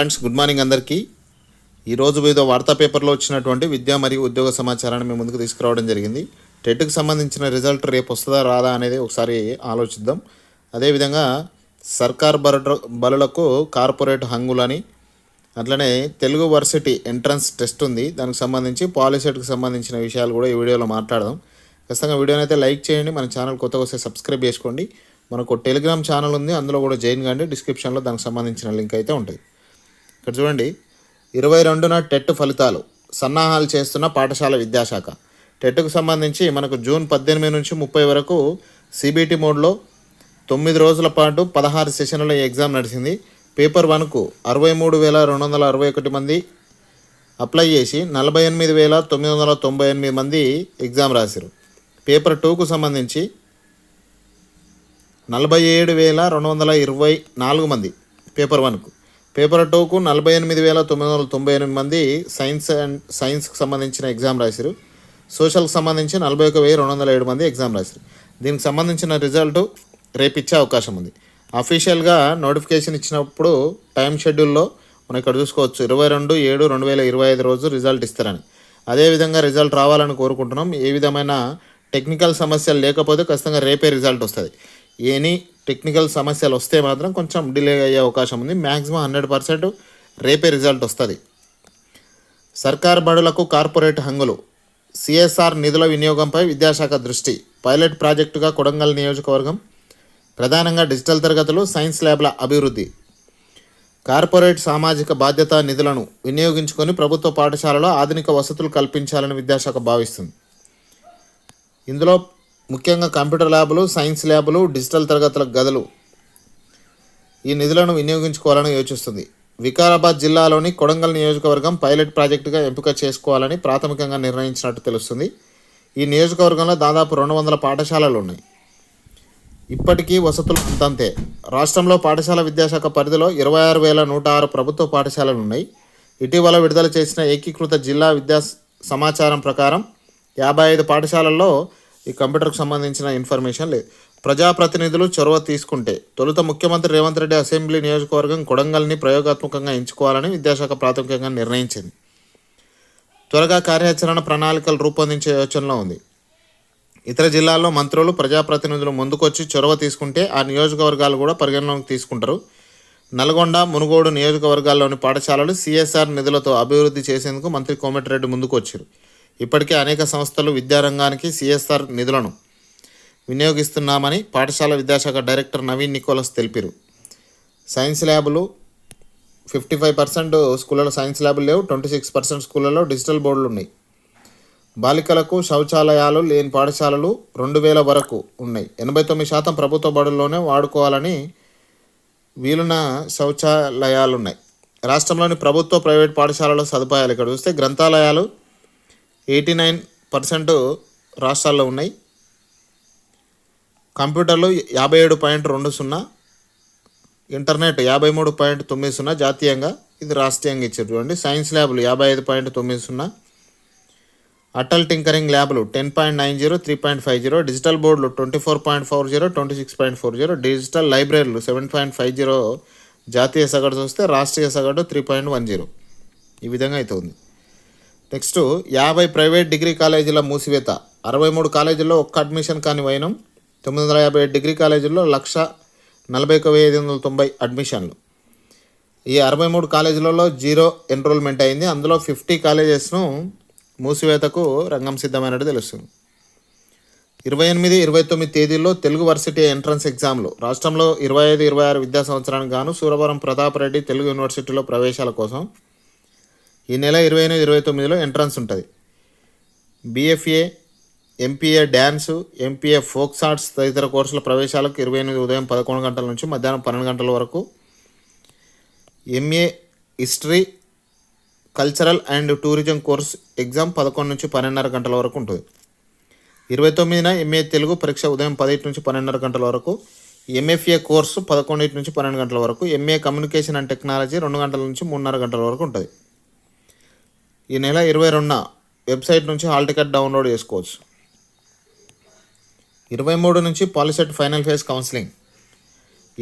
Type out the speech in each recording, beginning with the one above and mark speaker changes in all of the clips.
Speaker 1: Friends good morning అందరికీ. ఈరోజు వివిధ వార్తా పేపర్లో వచ్చినటువంటి విద్యా మరియు ఉద్యోగ సమాచారాన్ని మేము ముందుకు తీసుకురావడం జరిగింది. టెట్కి సంబంధించిన రిజల్ట్ రేపు వస్తుందా రాదా అనేది ఒకసారి ఆలోచిద్దాం. అదేవిధంగా సర్కార్ బర బలులకు కార్పొరేట్ హంగులని అట్లనే తెలుగు వర్సిటీ ఎంట్రన్స్ టెస్ట్ ఉంది. దానికి సంబంధించి పాలిసెట్కి సంబంధించిన విషయాలు కూడా ఈ వీడియోలో మాట్లాడదాం. ఖచ్చితంగా వీడియోని అయితే లైక్ చేయండి మన ఛానల్ కొత్తగా వస్తే సబ్స్క్రైబ్ చేసుకోండి. మనకు టెలిగ్రామ్ ఛానల్ ఉంది అందులో కూడా జాయిన్ కండి. డిస్క్రిప్షన్లో దానికి సంబంధించిన లింక్ అయితే ఉంటుంది. ఇక్కడ చూడండి ఇరవై రెండున టెట్ ఫలితాలు సన్నాహాలు చేస్తున్న పాఠశాల విద్యాశాఖ. టెట్కు సంబంధించి మనకు జూన్ పద్దెనిమిది నుంచి ముప్పై వరకు సిబిటి మోడ్లో తొమ్మిది రోజుల పాటు పదహారు సెషన్ల ఈ ఎగ్జామ్ నడిచింది. పేపర్ వన్కు అరవై మూడు వేల రెండు వందల అరవై ఒకటి మంది అప్లై చేసి నలభై ఎనిమిది వేల తొమ్మిది వందల తొంభై ఎనిమిది మంది ఎగ్జామ్ రాశారు పేపర్ టూకు సంబంధించి నలభై ఏడు వేల రెండు వందల ఇరవై నాలుగు మంది పేపర్ వన్కు. పేపర్ టూకు నలభై ఎనిమిది వేల తొమ్మిది వందల తొంభై ఎనిమిది మంది సైన్స్ అండ్ సైన్స్కి సంబంధించిన ఎగ్జామ్ రాశారు సోషల్కి సంబంధించి నలభై ఒక వెయ్యి రెండు వందల ఏడు మంది ఎగ్జామ్ రాశారు దీనికి సంబంధించిన రిజల్ట్ రేపు ఇచ్చే అవకాశం ఉంది. అఫీషియల్గా నోటిఫికేషన్ ఇచ్చినప్పుడు టైం షెడ్యూల్లో మనం ఇక్కడ చూసుకోవచ్చు. ఇరవై రెండు ఏడు రెండు వేల ఇరవై ఐదు రోజు రిజల్ట్ ఇస్తారని. అదేవిధంగా రిజల్ట్ రావాలని కోరుకుంటున్నాం. ఏ విధమైన టెక్నికల్ సమస్యలు లేకపోతే ఖచ్చితంగా రేపే రిజల్ట్ వస్తుంది. ఎనీ టెక్నికల్ సమస్యలు వస్తే మాత్రం కొంచెం డిలే అయ్యే అవకాశం ఉంది. మ్యాక్సిమం హండ్రెడ్ పర్సెంట్ రేపే రిజల్ట్ వస్తుంది. సర్కార్ బడులకు కార్పొరేట్ హంగులు. సిఎస్ఆర్ నిధుల వినియోగంపై విద్యాశాఖ దృష్టి. పైలట్ ప్రాజెక్టుగా కొడంగల్ నియోజకవర్గం. ప్రధానంగా డిజిటల్ తరగతులు సైన్స్ ల్యాబ్ల అభివృద్ధి. కార్పొరేట్ సామాజిక బాధ్యత నిధులను వినియోగించుకొని ప్రభుత్వ పాఠశాలలో ఆధునిక వసతులు కల్పించాలని విద్యాశాఖ భావిస్తుంది. ఇందులో ముఖ్యంగా కంప్యూటర్ ల్యాబులు సైన్స్ ల్యాబులు డిజిటల్ తరగతుల గదులు ఈ నిధులను వినియోగించుకోవాలని యోచిస్తుంది. వికారాబాద్ జిల్లాలోని కొడంగల్ నియోజకవర్గం పైలట్ ప్రాజెక్టుగా ఎంపిక చేసుకోవాలని ప్రాథమికంగా నిర్ణయించినట్టు తెలుస్తుంది. ఈ నియోజకవర్గంలో దాదాపు రెండు వందల పాఠశాలలు ఉన్నాయి. ఇప్పటికీ వసతులు అంతంతే. రాష్ట్రంలో పాఠశాల విద్యాశాఖ పరిధిలో ఇరవై ఆరు వేల నూట ఆరు ప్రభుత్వ పాఠశాలలు ఉన్నాయి. ఇటీవల విడుదల చేసిన ఏకీకృత జిల్లా విద్యా సమాచారం ప్రకారం యాభై ఐదు పాఠశాలల్లో ఈ కంప్యూటర్కు సంబంధించిన ఇన్ఫర్మేషన్ లేదు. ప్రజాప్రతినిధులు చొరవ తీసుకుంటే తొలుత ముఖ్యమంత్రి రేవంత్ రెడ్డి అసెంబ్లీ నియోజకవర్గం కొడంగల్ని ప్రయోగాత్మకంగా ఎంచుకోవాలని విద్యాశాఖ ప్రాథమికంగా నిర్ణయించింది. త్వరగా కార్యాచరణ ప్రణాళికలు రూపొందించే యోచనలో ఉంది. ఇతర జిల్లాల్లో మంత్రులు ప్రజాప్రతినిధులు ముందుకొచ్చి చొరవ తీసుకుంటే ఆ నియోజకవర్గాలు కూడా పరిగణలోకి తీసుకుంటారు. నల్గొండ మునుగోడు నియోజకవర్గాల్లోని పాఠశాలలు సిఎస్ఆర్ నిధులతో అభివృద్ధి చేసేందుకు మంత్రి కోమటిరెడ్డి ముందుకు వచ్చారు ఇప్పటికే అనేక సంస్థలు విద్యారంగానికి సిఎస్ఆర్ నిధులను వినియోగిస్తున్నామని పాఠశాల విద్యాశాఖ డైరెక్టర్ నవీన్ నికోలస్ తెలిపారు. సైన్స్ ల్యాబులు ఫిఫ్టీ ఫైవ్ పర్సెంట్ స్కూళ్ళలో సైన్స్ ల్యాబులు లేవు ట్వంటీ సిక్స్ పర్సెంట్ స్కూళ్ళలో డిజిటల్ బోర్డులు ఉన్నాయి. బాలికలకు శౌచాలయాలు లేని పాఠశాలలు రెండు వేల వరకు ఉన్నాయి. ఎనభై తొమ్మిది శాతం ప్రభుత్వ బడుల్లోనే వాడుకోవాలని వీలున శౌచాలయాలు ఉన్నాయి రాష్ట్రంలోని ప్రభుత్వ ప్రైవేట్ పాఠశాలలో సదుపాయాలు ఇక్కడ చూస్తే గ్రంథాలయాలు ఎయిటీ నైన్ పర్సెంట్ రాష్ట్రాల్లో ఉన్నాయి. కంప్యూటర్లు యాభై ఏడు పాయింట్ రెండు సున్నా ఇంటర్నెట్ యాభై మూడు పాయింట్ తొమ్మిది సున్నా జాతీయంగా ఇది రాష్ట్రీయంగా ఇచ్చారు చూడండి. సైన్స్ ల్యాబ్లు యాభై ఐదు పాయింట్ తొమ్మిది సున్నా అటల్ టింకరింగ్ ల్యాబ్లు ten point nine zero three point five zero digital బోర్డులు twenty four point four zero twenty six point four zero digital లైబ్రరీలు సెవెన్ పాయింట్ ఫైవ్ జీరో జాతీయ సగటు చూస్తే రాష్ట్రీయ సగటు త్రీ పాయింట్ వన్ జీరో. ఈ విధంగా అయితే ఉంది. నెక్స్ట్ యాభై ప్రైవేట్ డిగ్రీ కాలేజీల మూసివేత. అరవై మూడు కాలేజీల్లో ఒక్క అడ్మిషన్ కాని వైనం తొమ్మిది వందల యాభై డిగ్రీ కాలేజీల్లో లక్ష నలభై ఒక వెయ్యి ఐదు వందల తొంభై అడ్మిషన్లు. ఈ అరవై మూడు కాలేజీలలో జీరో ఎన్రోల్మెంట్ అయింది. అందులో ఫిఫ్టీ కాలేజెస్ను మూసివేతకు రంగం సిద్ధమైనట్టు తెలుస్తుంది. ఇరవై ఎనిమిది ఇరవై తొమ్మిది తేదీల్లో తెలుగు వర్సిటీ ఎంట్రన్స్ ఎగ్జామ్లు. రాష్ట్రంలో ఇరవై ఐదు ఇరవై ఆరు విద్యా సంవత్సరానికి గాను సూరవరం ప్రతాప్ రెడ్డి తెలుగు యూనివర్సిటీలో ప్రవేశాల కోసం ఈ నెల ఇరవై ఎనిమిది ఇరవై తొమ్మిదిలో ఎంట్రన్స్ ఉంటుంది. BFA MPA dance MPA folk arts తదితర కోర్సుల ప్రవేశాలకు ఇరవై ఎనిమిది ఉదయం పదకొండు గంటల నుంచి మధ్యాహ్నం పన్నెండు గంటల వరకు MA history cultural and tourism course exam పదకొండు నుంచి పన్నెండున్నర గంటల వరకు ఉంటుంది. ఇరవై తొమ్మిదిన ఎంఏ తెలుగు పరీక్ష ఉదయం పదిహేను నుంచి పన్నెండున్నర గంటల వరకు ఎంఎఫ్ఏ కోర్సు పదకొండింటి నుంచి పన్నెండు గంటల వరకు ఎంఏ కమ్యూనికేషన్ అండ్ టెక్నాలజీ రెండు గంటల నుంచి మూడున్నర గంటల వరకు ఉంటుంది. ఈ నెల ఇరవై రెండున వెబ్సైట్ నుంచి హాల్ టికెట్ డౌన్లోడ్ చేసుకోవచ్చు. ఇరవై మూడు నుంచి పాలిసెట్ ఫైనల్ ఫేజ్ కౌన్సిలింగ్.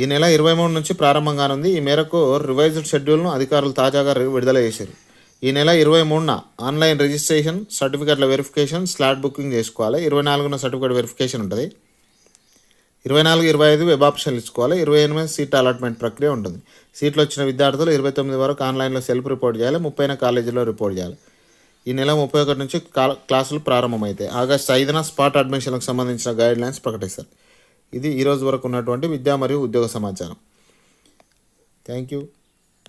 Speaker 1: ఈ నెల ఇరవై మూడు నుంచి ప్రారంభం కానుంది. ఈ మేరకు రివైజ్డ్ షెడ్యూల్ను అధికారులు తాజాగా విడుదల చేశారు. ఈ నెల ఇరవై మూడున ఆన్లైన్ రిజిస్ట్రేషన్ సర్టిఫికెట్ల వెరిఫికేషన్ స్లాట్ బుకింగ్ చేసుకోవాలి. ఇరవై నాలుగున సర్టిఫికేట్ వెరిఫికేషన్ ఉంటుంది. ఇరవై నాలుగు ఇరవై ఐదు వెబ్ ఆప్షన్లు ఇచ్చుకోవాలి. ఇరవై ఎనిమిది సీట్ అలాట్మెంట్ ప్రక్రియ ఉంటుంది. సీట్లు వచ్చిన విద్యార్థులు ఇరవై తొమ్మిది వరకు ఆన్లైన్లో సెల్ఫ్ రిపోర్ట్ చేయాలి. ముప్పైన కాలేజీలో రిపోర్ట్ చేయాలి. ఈ నెల ముప్పై ఒకటి నుంచి క్లాసులు ప్రారంభమవుతాయి ఆగస్టు ఐదున స్పాట్ అడ్మిషన్లకు సంబంధించిన గైడ్ లైన్స్ ప్రకటిస్తారు. ఇది ఈరోజు వరకు ఉన్నటువంటి విద్యా మరియు ఉద్యోగ సమాచారం. Thank you.